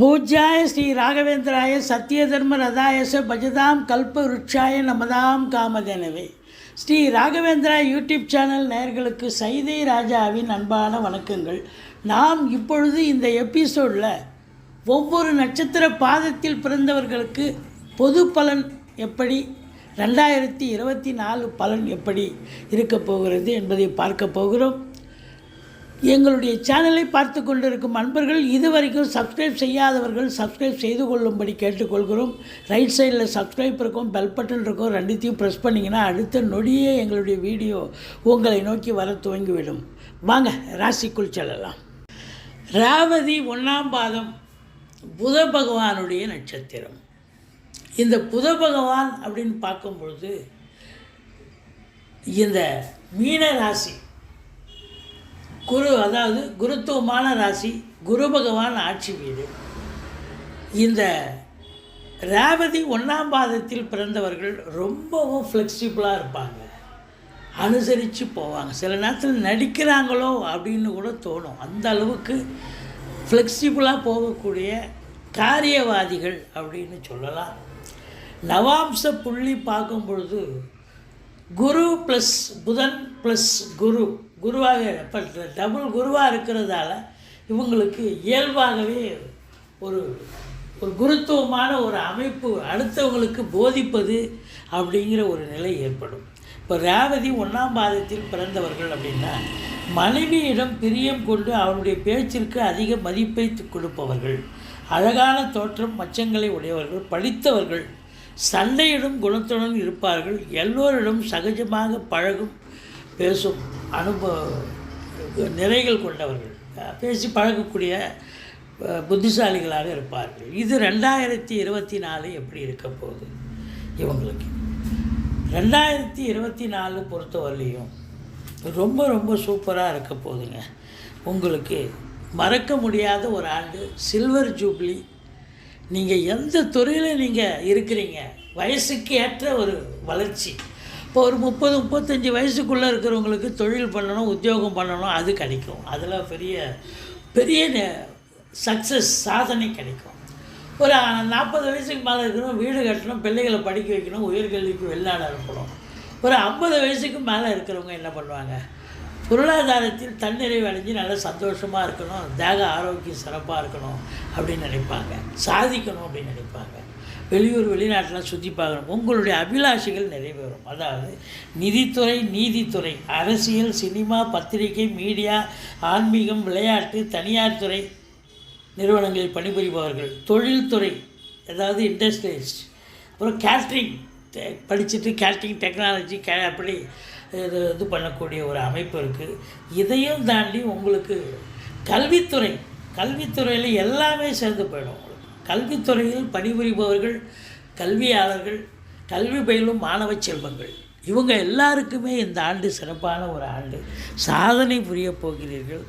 பூஜ்யாய ஸ்ரீ ராகவேந்திராய சத்யதர்ம ரதாயச பஜதாம் கல்ப விருட்சாய நமதாம் காமதேனவே ஸ்ரீ ராகவேந்திரா யூடியூப் சேனல் நேயர்களுக்கு சைதை ராஜாவின் அன்பான வணக்கங்கள். நாம் இப்பொழுது இந்த எபிசோடில் ஒவ்வொரு நட்சத்திர பாதத்தில் பிறந்தவர்களுக்கு பொது பலன் எப்படி ரெண்டாயிரத்தி இருபத்தி நாலு பலன் எப்படி இருக்கப் போகிறது என்பதை பார்க்க போகிறோம். எங்களுடைய சேனலை பார்த்து கொண்டிருக்கும் அன்பர்கள் இதுவரைக்கும் சப்ஸ்கிரைப் செய்யாதவர்கள் சப்ஸ்கிரைப் செய்து கொள்ளும்படி கேட்டுக்கொள்கிறோம். ரைட் சைடில் சப்ஸ்கிரைப் இருக்கும் பெல் பட்டன் இருக்கும் ரெண்டுத்தையும் ப்ரெஸ் பண்ணிங்கன்னா அடுத்த நொடியே எங்களுடைய வீடியோ உங்களை நோக்கி வர துவங்கிவிடும். வாங்க ராசிக்குள் செல்லலாம். ராவதி ஒன்றாம் பாதம் புத பகவானுடைய நட்சத்திரம். இந்த புத பகவான் அப்படின்னு பார்க்கும்பொழுது இந்த மீன ராசி குரு அதாவது குருத்துவமான ராசி குரு பகவான் ஆட்சி வீடு. இந்த ரேவதி ஒன்றாம் பாதத்தில் பிறந்தவர்கள் ரொம்பவும் ஃப்ளெக்சிபிளாக இருப்பாங்க. அனுசரித்து போவாங்க. சில நேரத்தில் நடிக்கிறாங்களோ அப்படின்னு கூட தோணும். அந்த அளவுக்கு ஃப்ளெக்சிபிளாக போகக்கூடிய காரியவாதிகள் அப்படின்னு சொல்லலாம். நவாம்ச புள்ளி பார்க்கும் பொழுது குரு ப்ளஸ் புதன் ப்ளஸ் குரு குருவாக இப்போ டபுள் குருவாக இருக்கிறதால இவங்களுக்கு இயல்பாகவே ஒரு ஒரு குருத்துவமான ஒரு அமைப்பு அடுத்தவங்களுக்கு போதிப்பது அப்படிங்கிற ஒரு நிலை ஏற்படும். இப்போ ரேவதி ஒன்றாம் பாதத்தில் பிறந்தவர்கள் அப்படின்னா மனைவியிடம் பிரியம் கொண்டு அவருடைய பேச்சிற்கு அதிக மதிப்பை கொடுப்பவர்கள். அழகான தோற்றம் மச்சங்களை உடையவர்கள் படித்தவர்கள். சண்டையிடும் குணத்துடன் இருப்பார்கள். எல்லோரிடம் சகஜமாக பழகும் பேசும் அனுபவ நிறைகள் கொண்டவர்கள். பேசி பழகக்கூடிய புத்திசாலிகளாக இருப்பார்கள். இது ரெண்டாயிரத்தி இருபத்தி நாலு எப்படி இருக்க போகுது? இவங்களுக்கு. ரெண்டாயிரத்தி இருபத்தி நாலு பொறுத்தவரையிலையும் ரொம்ப ரொம்ப சூப்பராக இருக்க போகுதுங்க. உங்களுக்கு மறக்க முடியாத ஒரு ஆண்டு சில்வர் ஜூப்ளி. நீங்கள் எந்த துறையில் நீங்கள் இருக்கிறீங்க? வயசுக்கு ஏற்ற ஒரு வளர்ச்சி. இப்போ ஒரு முப்பது முப்பத்தஞ்சு வயசுக்குள்ளே இருக்கிறவங்களுக்கு தொழில் பண்ணணும் உத்தியோகம் பண்ணணும் அது கிடைக்கும். அதில் பெரிய பெரிய சக்ஸஸ் சாதனை கிடைக்கும். ஒரு நாற்பது வயசுக்கு மேலே இருக்கணும் வீடு கட்டணும் பிள்ளைகளை படிக்க வைக்கணும் உயர்கல்விக்கு வெளிநாடு அனுப்பணும். ஒரு ஐம்பது வயசுக்கு மேலே இருக்கிறவங்க என்ன பண்ணுவாங்க? பொருளாதாரத்தில் தன்னிறைவு அடைஞ்சு நல்ல சந்தோஷமாக இருக்கணும் தேக ஆரோக்கியம் சிறப்பாக இருக்கணும் அப்படின்னு நினைப்பாங்க. சாதிக்கணும் அப்படின்னு நினைப்பாங்க. வெளியூர் வெளிநாட்டெலாம் சுற்றி பார்க்கணும். உங்களுடைய அபிலாஷைகள் நிறைவேறும். அதாவது நிதித்துறை நீதித்துறை அரசியல் சினிமா பத்திரிகை மீடியா ஆன்மீகம் விளையாட்டு தனியார் துறை நிறுவனங்களில் பணிபுரிபவர்கள் தொழில்துறை அதாவது இண்டஸ்ட்ரியலிஸ்ட் அப்புறம் கேட்ரிங் படிச்சுட்டு கேட்ரிங் டெக்னாலஜி கே அப்படி இது இது பண்ணக்கூடிய ஒரு அமைப்பு இருக்குது இதையும் தாண்டி உங்களுக்கு கல்வித்துறை கல்வித்துறையில் எல்லாமே சேர்ந்து போயிடும் உங்களுக்கு. கல்வித்துறையில் பணிபுரிபவர்கள் கல்வியாளர்கள் கல்வி பயிலும் மாணவ செல்வங்கள். இவங்க எல்லாருக்குமே இந்த ஆண்டு சிறப்பான ஒரு ஆண்டு. சாதனை புரியப் போகிறீர்கள்.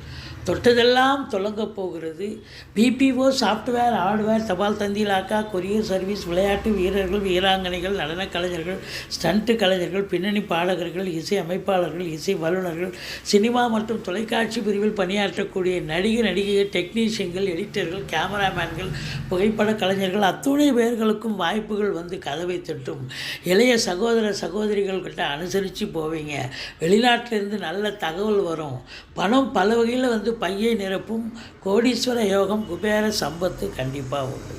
தொட்டதெல்லாம் தொடங்கப் போகிறது. பிபிஓ சாஃப்ட்வேர் ஹார்ட்வேர் தபால் தந்திலாக்கா கொரியர் சர்வீஸ் விளையாட்டு வீரர்கள் வீராங்கனைகள் நடனக் கலைஞர்கள் ஸ்டண்ட்டு கலைஞர்கள் பின்னணி பாடகர்கள் இசை அமைப்பாளர்கள் இசை வல்லுநர்கள் சினிமா மற்றும் தொலைக்காட்சி பிரிவில் பணியாற்றக்கூடிய நடிகர் நடிகைகள் டெக்னீஷியன்கள் எடிட்டர்கள் கேமராமேன்கள் புகைப்பட கலைஞர்கள் அத்துணை பேர்களுக்கும் வாய்ப்புகள் வந்து கதவை தட்டும். இளைய சகோதர சகோதரிகள் கிட்ட அனுசரித்து போவீங்க. வெளிநாட்டிலேருந்து நல்ல தகவல் வரும். பணம் பல வகையில் வந்து பையை நிரப்பும் கோடீஸ்வர யோகம் குபேர சம்பத்து கண்டிப்பாக உண்டு.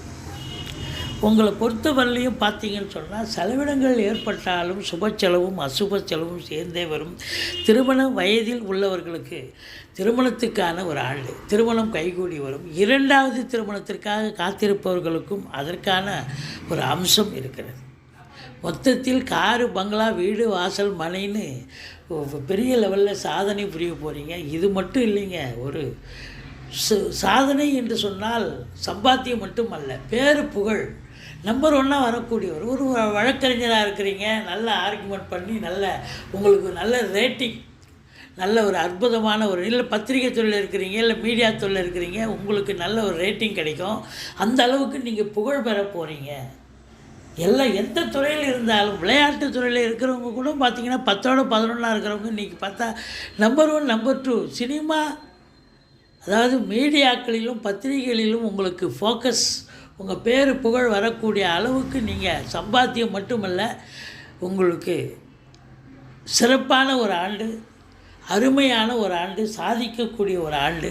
உங்களை பொறுத்தவரையிலையும் பார்த்தீங்கன்னு சொன்னால் செலவினங்கள் ஏற்பட்டாலும் சுப செலவும் அசுப செலவும் சேர்ந்தே வரும். திருமண வயதில் உள்ளவர்களுக்கு திருமணத்துக்கான ஒரு ஆண்டு திருமணம் கைகூடி வரும். இரண்டாவது திருமணத்திற்காக காத்திருப்பவர்களுக்கும் அதற்கான ஒரு அம்சம் இருக்கிறது. மொத்தத்தில் காரு பங்களா வீடு வாசல் மனைன்னு பெரிய லெவலில் சாதனை புரிய போகிறீங்க இது மட்டும் இல்லைங்க. ஒரு சு- சாதனை என்று சொன்னால் சம்பாத்தியம் மட்டும் அல்ல பேரு புகழ். நம்பர் ஒன்னாக வரக்கூடியவர். ஒரு வழக்கறிஞராக இருக்கிறீங்க. நல்ல ஆர்குமெண்ட் பண்ணி நல்ல உங்களுக்கு நல்ல ரேட்டிங் நல்ல ஒரு அற்புதமான ஒரு இல்லை பத்திரிகை தொழில் இருக்கிறீங்க இல்லை மீடியா தொழில் இருக்கிறீங்க உங்களுக்கு நல்ல ஒரு ரேட்டிங் கிடைக்கும். அந்த அளவுக்கு நீங்கள் புகழ் பெற போகிறீங்க எல்லாம் எந்த துறையில் இருந்தாலும் விளையாட்டு துறையில் இருக்கிறவங்க கூட பார்த்தீங்கன்னா பத்தோட பதினொன்றா இருக்கிறவங்க இன்றைக்கி பார்த்தா number one number two cinema அதாவது மீடியாக்களிலும் பத்திரிகைகளிலும் உங்களுக்கு ஃபோக்கஸ் உங்கள் பேர் புகழ் வரக்கூடிய அளவுக்கு நீங்கள் சம்பாத்தியம் மட்டுமல்ல உங்களுக்கு சிறப்பான ஒரு ஆண்டு அருமையான ஒரு ஆண்டு சாதிக்கக்கூடிய ஒரு ஆண்டு.